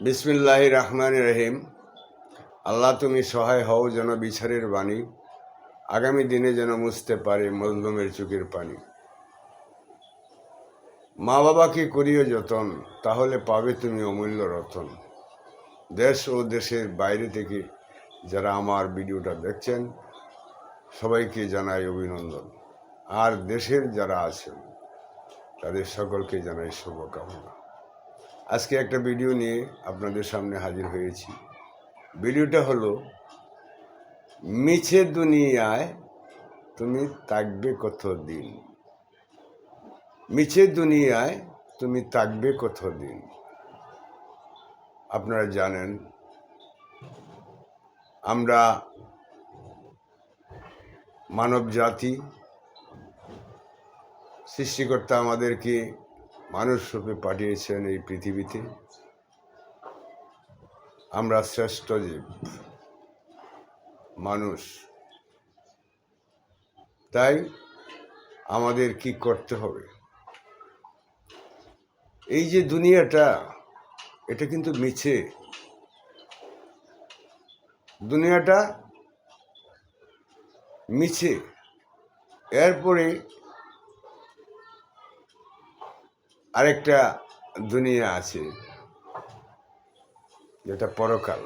বিসমিল্লাহ রহমান রহিম। আল্লাহ তুমি সহায় হও যেন বিচারের বাণী, আগামী দিনে যেন মুছতে পারে মজলুমের চোখের পানি। মা বাবাকে করিও যতন, তাহলে পাবে তুমি অমূল্য রতন। দেশ ও দেশের বাইরে থেকে যারা আমার ভিডিওটা দেখছেন, সবাইকে জানাই অভিনন্দন। আর দেশের যারা আছেন, তাদের সকলকে জানাই শুভকামনা। আজকে একটা ভিডিও নিয়ে আপনাদের সামনে হাজির হয়েছি। ভিডিওটা হলো, মিছে দুনিয়ায় তুমি থাকবে কত দিন মিছে দুনিয়ায় তুমি থাকবে কত দিন আপনারা জানেন, আমরা মানব জাতি সৃষ্টিকর্তা আমাদেরকে মানুষ রূপে পাঠিয়েছেন এই পৃথিবীতে। আমরা শ্রেষ্ঠ জীব মানুষ, তাই আমাদের কি করতে হবে? এই যে দুনিয়াটা, এটা কিন্তু মিছে। দুনিয়াটা মিছে। এরপরে আরেকটা দুনিয়া আছে, যেটা পরকাল।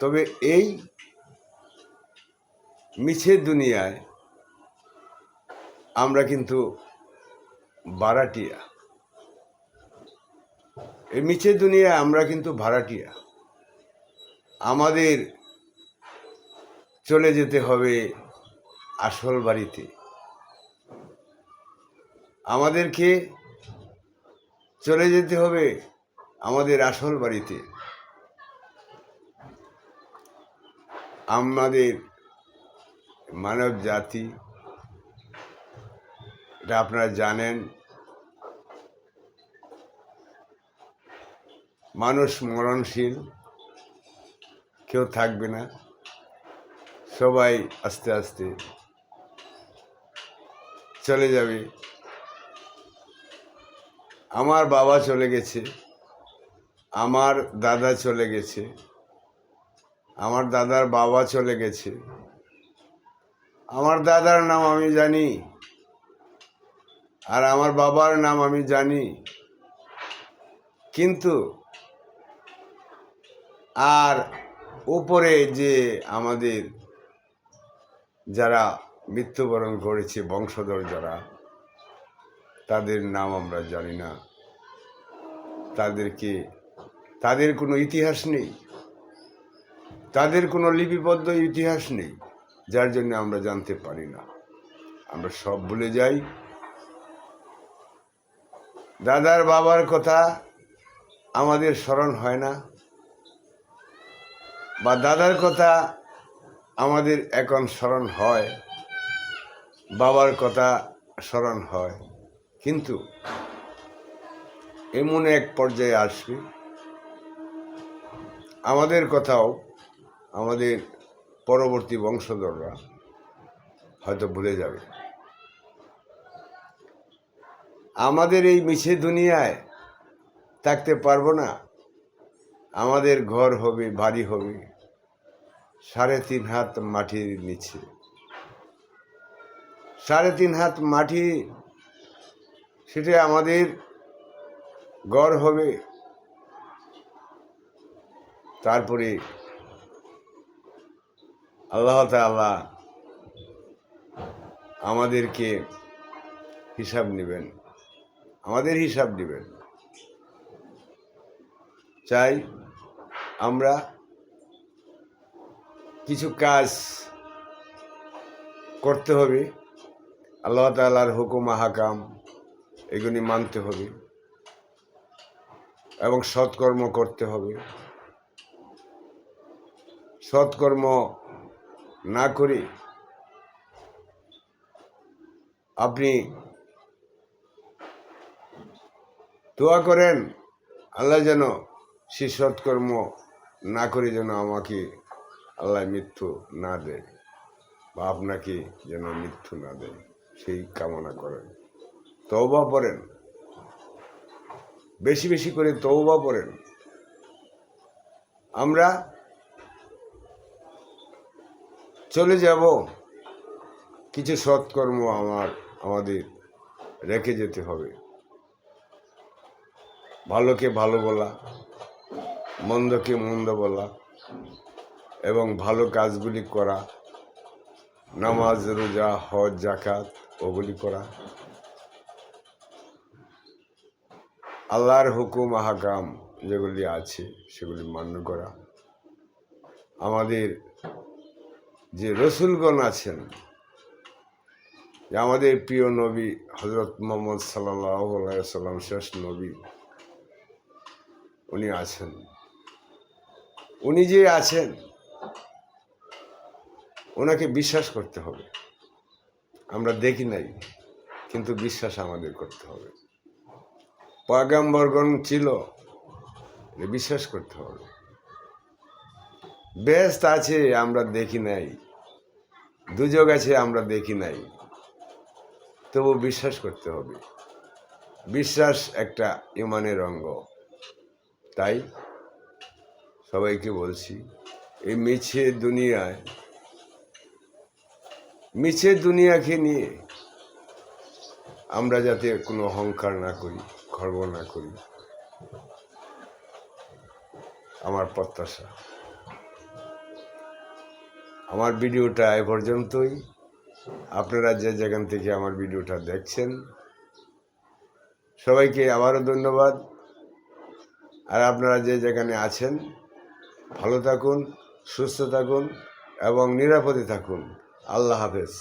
তবে এই মিছে দুনিয়ায় আমরা কিন্তু বারাটিয়া এই মিছে দুনিয়ায় আমরা কিন্তু ভাড়াটিয়া। আমাদের চলে যেতে হবে আসল বাড়িতে। আমাদেরকে চলে যেতে হবে আমাদের আসল বাড়িতে। আমাদের মানব জাতি, এটা আপনারা জানেন, মানুষ মরণশীল, কেউ থাকবে না, সবাই আস্তে আস্তে চলে যাবে। আমার বাবা চলে গেছে, আমার দাদা চলে গেছে, আমার দাদার বাবা চলে গেছে। আমার দাদার নাম আমি জানি আর আমার বাবার নাম আমি জানি। কিন্তু আর উপরে যে আমাদের যারা মৃত্যুবরণ করেছে, বংশধর যারা তাদের নাম আমরা জানি না। তাদেরকে, তাদের কোনো ইতিহাস নেই। তাদের কোনো লিপিবদ্ধ ইতিহাস নেই, যার জন্য আমরা জানতে পারি না। আমরা সব ভুলে যাই। দাদার বাবার কথা আমাদের স্মরণ হয় না, বা দাদার কথা আমাদের এখন স্মরণ হয়, বাবার কথা স্মরণ হয়। কিন্তু এমন এক পর্যায়ে আসবে। আমাদের কথাও আমাদের পরবর্তী বংশধররা হয়তো ভুলে যাবে। আমাদের এই মিছে দুনিয়ায় থাকতে পারব না। আমাদের ঘর হবে, বাড়ি হবে, সাড়ে তিন হাত মাটির নিচে। সাড়ে তিন হাত মাটি সেটা আমাদের গড় হবে। তারপরে আল্লাহ তাআলা আমাদেরকে হিসাব নেবেন, আমাদের হিসাব নেবেন। চাই আমরা কিছু কাজ করতে হবে, আল্লাহ তালার হুকুম হাকাম এগুলি মানতে হবে এবং সৎকর্ম করতে হবে। সৎকর্ম না করে আপনি দোয়া করেন, আল্লাহ যেন সে সৎকর্ম না করে যেন আমাকে আল্লাহ মৃত্যু না দেয় বা আপনাকে যেন মৃত্যু না দেয়, সেই কামনা করেন। তওবা পড়েন। বেশি বেশি করে তৌবা পড়েন। আমরা চলে যাব। কিছু সৎকর্ম আমার, আমাদের রেখে যেতে হবে। ভালোকে ভালো বলা, মন্দকে মন্দ বলা এবং ভালো কাজগুলি করা, নামাজ, রোজা, হজ জাকাত ওগুলি করা। আল্লাহর হুকুম, আহাকাম যেগুলি আছে সেগুলি মান্য করা। আমাদের যে রসুলগণ আছেন আমাদের প্রিয় নবী হজরত মোহাম্মদ সাল্লাম শেষ নবী উনি আছেন। উনি যে আছেন ওনাকে বিশ্বাস করতে হবে। আমরা দেখি নাই, কিন্তু বিশ্বাস আমাদের করতে হবে। পয়গাম্বরগণ ছিল। বিশ্বাস করতে হবে। বেস্ট আছে, আমরা দেখি নাই। দুযোগ আছে, আমরা দেখি নাই। তবু বিশ্বাস করতে হবে। বিশ্বাস একটা ইমানের অঙ্গ। তাই সবাইকে বলছি, এই মিছে দুনিয়ায়, মিছে দুনিয়াকে নিয়ে আমরা যাতে কোনো অহংকার না করি। খর্ব না করি। আমার প্রত্যাশা। আমার ভিডিওটা এ পর্যন্তই। আপনারা যে যেখান থেকে আমার ভিডিওটা দেখছেন, সবাইকে আবারও ধন্যবাদ। আর আপনারা যে যেখানে আছেন, ভালো থাকুন, সুস্থ থাকুন এবং নিরাপদে থাকুন। আল্লাহ হাফেজ।